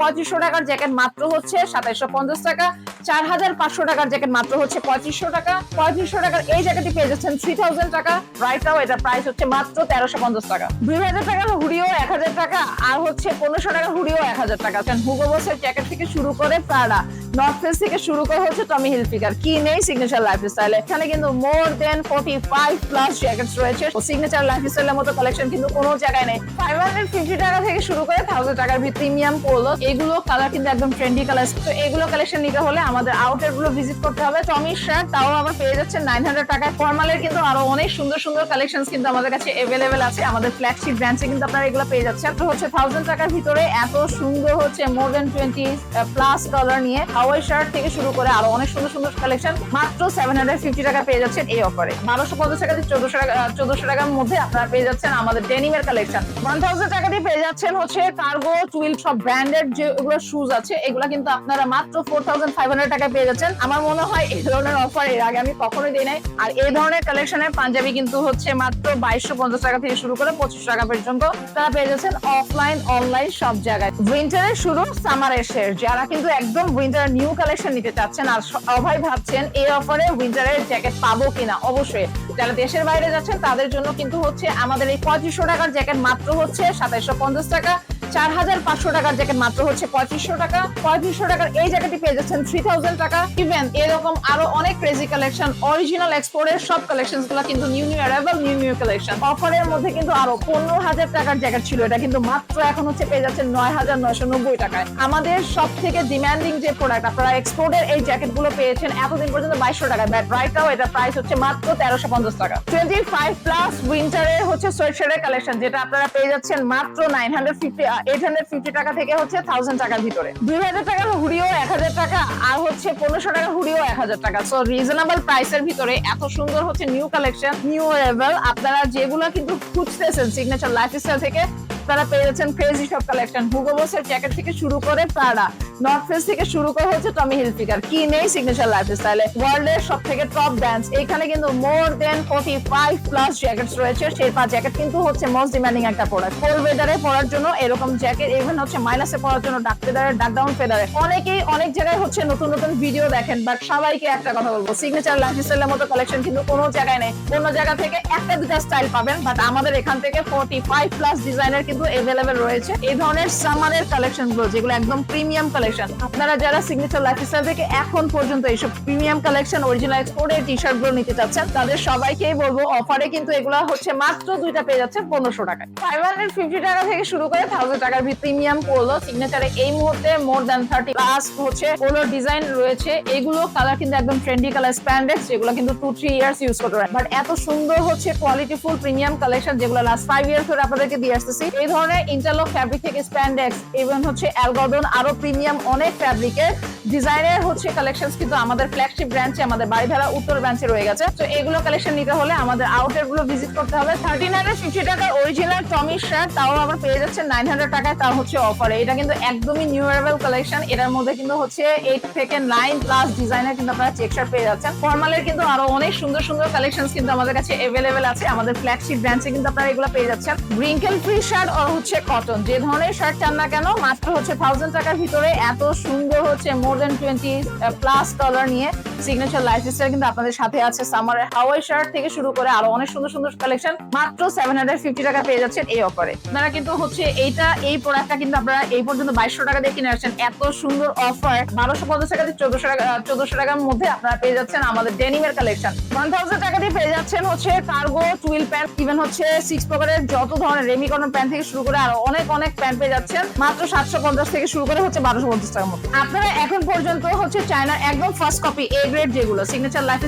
পঁয়ত্রিশশো টাকার জ্যাকেট মাত্র হচ্ছে সাতাইশশো পঞ্চাশ টাকা। চার হাজার পাঁচশো টাকার জ্যাকেট মাত্র হচ্ছে পঁয়ত্রিশশো টাকা। পঁয়ত্রিশশো টাকার এই জ্যাকেটটি পেয়ে যাচ্ছেন থ্রি থাউজেন্ড টাকা। রাইট নাও এটা প্রাইস হচ্ছে মাত্র তেরোশো পঞ্চাশ টাকা। দুই হাজার টাকার হুডিও এক হাজার টাকা, আর হচ্ছে পনেরোশো টাকার হুডিও এক হাজার টাকা। কারণ হুগো বসের জ্যাকেট থেকে শুরু করে প্রাডা নর্থ ফেস থেকে শুরু করে হচ্ছে টমি হিলফিগার কি নেই সিগনেচার লাইফ স্টাইল এখানে কিন্তু more than forty five plus jackets রয়েছে সিগনেচার লাইফ স্টাইলের মতো কালেকশন কিন্তু কোনো জায়গায় নেই। ফাইভ হান্ড্রেড ফিফটি টাকা থেকে শুরু করে থাউজেন্ড টাকার প্রিমিয়াম পড়ল এগুলো কালার কিন্তু একদম ট্রেন্ডি কালার তো এগুলো কালেকশন নিতে হলে আমাদের আউটারগুলো ভিজিট করতে হবে। টমি শার্ট তাও আবার পেয়ে যাচ্ছে নাইন হান্ড্রেড টাকায়। ফর্মালের কিন্তু আরও অনেক সুন্দর সুন্দর কালেকশন কিন্তু আমাদের কাছে এভেলেবেল আছে। আমাদের ফ্ল্যাগশিপ ব্র্যান্ডে কিন্তু আপনারা এগুলো পেয়ে যাচ্ছেন। তো হচ্ছে থাউজেন্ড টাকার ভিতরে এত সুন্দর হচ্ছে more than twenty plus dollar নিয়ে হাওয়াই শার্ট থেকে শুরু করে আরও অনেক সুন্দর সুন্দর কালেকশন মাত্র সেভেন হান্ড্রেড ফিফটি টাকা পেয়ে যাচ্ছেন এই অফারে বারোশো পঞ্চাশ টাকা থেকে চোদ্দশো টাকা চোদ্দশো টাকার মধ্যে আপনারা পেয়ে যাচ্ছেন আমাদের ডেনিমের কালেকশন ওয়ান থাউজেন্ড টাকা দিয়ে পেয়ে যাচ্ছেন হচ্ছে কার্গো টুইল সব ব্র্যান্ডেড যেগুলো শুজ আছে, এগুলো কিন্তু আপনারা মাত্র ফোর থাউজেন্ড ফাইভ হান্ড্রেড টাকা পেয়ে যাচ্ছেন। আমার মনে হয় এই ধরনের অফার এর আগে আমি কখনোই দিই নাই। আর এই ধরনের কালেকশনের পাঞ্জাবি কিন্তু হচ্ছে মাত্র বাইশশো পঞ্চাশ টাকা থেকে শুরু করে পঁচিশ টাকা পর্যন্ত তারা পেয়ে যাচ্ছেন অফলাইন অনলাইন সব জায়গায়। উইন্টারের শুরু সামারের শেষ। যারা কিন্তু একদম উইন্টারের নিউ কালেকশন নিতে চাচ্ছেন আর সবাই ভাবছেন এই অফারে উইন্টারের জ্যাকেট পাবো কিনা, অবশ্যই। যারা দেশের বাইরে যাচ্ছেন তাদের জন্য কিন্তু হচ্ছে আমাদের এই পঁয়ত্রিশশো টাকার জ্যাকেট মাত্র হচ্ছে সাতাইশশো পঞ্চাশ টাকা। চার হাজার পাঁচশো টাকার জ্যাকেট মাত্র হচ্ছে পঁয়ত্রিশশো টাকা। পঁয়ত্রিশশো টাকার এই জ্যাকেটটি পেয়ে যাচ্ছেন থ্রি থাউজেন্ড টাকা। ইভেন এরকম আরও অনেক ক্রেজি কালেকশন অরিজিনাল এক্সপোর্টের সব কালেকশনগুলো কিন্তু new new arrival new new collection অফারের মধ্যে কিন্তু আরও পনেরো হাজার টাকার জ্যাকেট ছিল। এটা কিন্তু মাত্র এখন হচ্ছে পেয়ে যাচ্ছেন নয় হাজার নয়শো নব্বই টাকায়। আমাদের সব থেকে ডিমান্ডিং যে প্রোডাক্ট আপনারা এক্সপোর্টের এই জ্যাকেটগুলো পেয়েছেন এতদিন পর্যন্ত বাইশশো টাকায় ব্যাট রাইটটাও এটা প্রাইস হচ্ছে মাত্র তেরোশো পঞ্চাশ টাকা। টোয়েন্টি ফাইভ প্লাস উইন্টারের হচ্ছে সোয়েটশার্টের কালেকশন যেটা আপনারা পেয়ে যাচ্ছেন মাত্র nine hundred fifty eight hundred fifty টাকা থেকে হচ্ছে থাউজেন্ড টাকার ভিতরে। দুই হাজার টাকার হুডিও, এক হাজার টাকা, আর হচ্ছে পনেরোশো টাকার হুডিও, এক হাজার টাকা। সো রিজনেবল প্রাইসের ভিতরে এত সুন্দর হচ্ছে নিউ কালেকশন নিউ এভেল আপনারা যেগুলো কিন্তু খুঁজতেছেন সিগনেচার লাইফস্টাইল থেকে, তারা পেয়ে যাচ্ছেন ক্রেজি সব কালেকশন হুগো বসের জ্যাকেট থেকে শুরু করে প্রাডা নর্থ ফেস থেকে শুরু করে হচ্ছে টমি হিলফিগার কি নেই সিগনেচার লাইফস্টাইলে ওয়ার্ল্ড এর সব থেকে টপ ব্র্যান্ডস এখানে কিন্তু more than forty five plus jackets রয়েছে শেরপা জ্যাকেট কিন্তু হচ্ছে মোস্ট ডিমান্ডিং একটা প্রোডাক্ট কোল্ড ওয়েদারে পরার জন্য এরকম জ্যাকেট ইভেন হচ্ছে মাইনাসে পরার জন্য ডাক ফেদারে ডাক ডাউন ফেদারে অনেকেই অনেক জায়গায় হচ্ছে নতুন নতুন ভিডিও দেখেন বাট সবাইকে একটা কথা বলব। সিগনেচার লাইফস্টাইলের মতো কালেকশন কিন্তু কোনো জায়গায় নেই। অন্য জায়গা থেকে একটা দুটা স্টাইল পাবেন বাট আমাদের এখান থেকে ফোর্টি ফাইভ প্লাস ডিজাইনের কিন্তু এভেলেবেল রয়েছে। এই ধরনের সামারের কালেকশনগুলো, যেগুলো একদম প্রিমিয়াম কালেকশন আপনারা যারা সিগনেচার লাইফস্টাইল থেকে এখন পর্যন্ত এইসব প্রিমিয়াম কালেকশন অরিজিনাল এক্সপোর্টের টি শার্টগুলো নিতে চাচ্ছেন, তাদের সবাইকেই বলব অফারে কিন্তু এগুলো হচ্ছে মাত্র দুইটা পেয়ে যাচ্ছে পনেরোশো টাকায়। ফাইভ হান্ড্রেড ফিফটি টাকা থেকে শুরু করে থাউজেন্ড টাকার প্রিমিয়াম পোলো সিগনেচারে এই মুহূর্তে মোর দ্যান থার্টি প্লাস হচ্ছে পোলোর ডিজাইন রয়েছে। এগুলো কালার কিন্তু একদম ট্রেন্ডি কালার স্প্যান্ডেক্স যেগুলো কিন্তু টু থ্রি ইয়ার্স ইউজ করতে পারেন। বাট এত সুন্দর হচ্ছে কোয়ালিটি ফুল প্রিমিয়াম কালেকশন যেগুলো লাস্ট ফাইভ ইয়ার্স ধরে আপনাদেরকে দিয়ে আসতেছি। এই ধরনের ইন্টারলক ফ্যাব্রিক থেকে স্প্যান্ডেক্স ইভেন হচ্ছে অ্যালগডন আরও প্রিমিয়াম অনেক ফ্যাব্রিকের ডিজাইনের হচ্ছে কালেকশন কিন্তু আমাদের ফ্ল্যাগশিপ ব্রাঞ্চে আমাদের বাড়িধারা উত্তর ব্রাঞ্চে রয়ে গেছে। তো এগুলো কালেকশন নিতে হলে আমাদের আউটারগুলো ভিজিট করতে হবে। থার্টিন হান্ড্রেড ফিফটি টাকার অরিজিনাল টমি শার্ট তাও আবার পেয়ে যাচ্ছে নাইন হান্ড্রেড টাকায়, তাও হচ্ছে অফারে এটা কিন্তু একদমই নিউ অ্যারাইভাল কালেকশন এটার মধ্যে কিন্তু হচ্ছে এইট থেকে নাইন প্লাস ডিজাইনের কিন্তু আপনারা চেক শার্ট পেয়ে যাচ্ছেন। ফর্মালের কিন্তু আরও অনেক সুন্দর সুন্দর কালেকশন কিন্তু আমাদের কাছে এভেলেবেল আছে। আমাদের ফ্ল্যাগশিপ ব্রাঞ্চে কিন্তু আপনারা এগুলো পেয়ে যাচ্ছেন। রিঙ্কেল ফ্রি শার্ট আর হচ্ছে কটন যে ধরনের শার্ট চান না কেন, মাত্র হচ্ছে থাউজেন্ড টাকার ভিতরে এত সুন্দর হচ্ছে more than twenty plus colour নিয়ে। সিগনেচার লাইফস্টাইল কিন্তু আপনাদের সাথে আছে সামারের হাওয়াই শার্ট থেকে শুরু করে আরও অনেক সুন্দর সুন্দর কালেকশন মাত্র সেভেন হান্ড্রেড ফিফটি টাকা পেয়ে যাচ্ছেন এই অফারে আপনারা কিন্তু হচ্ছে এইটা, এই প্রোডাক্টটা কিন্তু আপনারা এই পর্যন্ত বাইশশো টাকা দিয়ে কিনে আসছেন। এত সুন্দর অফার বারোশো পঞ্চাশ টাকা দিয়ে চোদ্দশো টাকা, চোদ্দশো টাকার মধ্যে আপনারা পেয়ে যাচ্ছেন আমাদের ডেনিমের কালেকশন ওয়ান থাউজেন্ড টাকা দিয়ে পেয়ে যাচ্ছেন হচ্ছে কার্গো টুইল প্যান্ট ইভেন হচ্ছে সিক্স পকেটের যত ধরনের রেমিকনের প্যান্ট থেকে শুরু করে আরও অনেক অনেক প্যান্ট পেয়ে যাচ্ছেন। মাত্র সাতশো পঞ্চাশ থেকে শুরু করে হচ্ছে বারোশো পঞ্চাশ টাকার মধ্যে। আপনারা এখন পর্যন্ত হচ্ছে চায়নার একদম ফার্স্ট কপি এ গ্রেড যেগুলো সিগনেচার লাইফ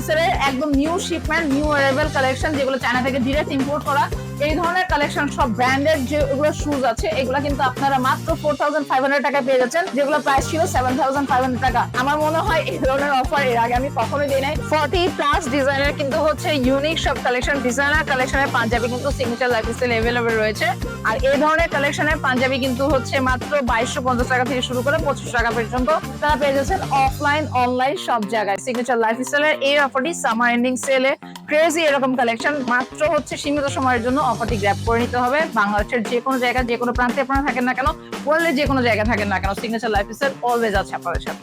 একদম new shipment new arrival collection যেগুলো চায়না থেকে ডিরেক্ট ইম্পোর্ট করা। এই ধরনের কালেকশন সব ব্র্যান্ডেড যেগুলো শুজ আছে, এগুলো কিন্তু আপনারা মাত্র ফোর থাউজেন্ড ফাইভ হান্ড্রেড টাকা পেয়ে যাচ্ছেন, যেগুলো প্রাইস ছিল সেভেন থাউজেন্ড ফাইভ হান্ড্রেড টাকা। আমার মনে হয় এই ধরনের অফার এর আগে আমি কখনোই দিই নাই। ফর্টি প্লাস ডিজাইনের কিন্তু হচ্ছে ইউনিক সব কালেকশন ডিজাইনার কালেকশনের পাঞ্জাবি কিন্তু সিগনেচার লাইফস্টাইল অ্যাভেলেবল রয়েছে। আর এই ধরনের কালেকশনের পাঞ্জাবি কিন্তু হচ্ছে মাত্র বাইশশো পঞ্চাশ টাকা থেকে শুরু করে পঁচিশ টাকা পর্যন্ত তারা পেয়ে যাচ্ছেন অফলাইন অনলাইন সব জায়গায়। সিগনেচার লাইফস্টাইলের এই অফারটি সামার এন্ডিং সেলে ক্রেজি এরকম কালেকশন মাত্র হচ্ছে সীমিত সময়ের জন্য অফারটি গ্র্যাপ করে নিতে হবে। বাংলাদেশের যে কোনো জায়গায়, যে কোনো প্রান্তে আপনারা থাকেন না কেন ওয়ার্ল্ডের যে কোনো জায়গায় থাকেন না কেন সিগনেচার লাইফ স্টাইল অলওয়েজ আছে আপনাদের সাথে।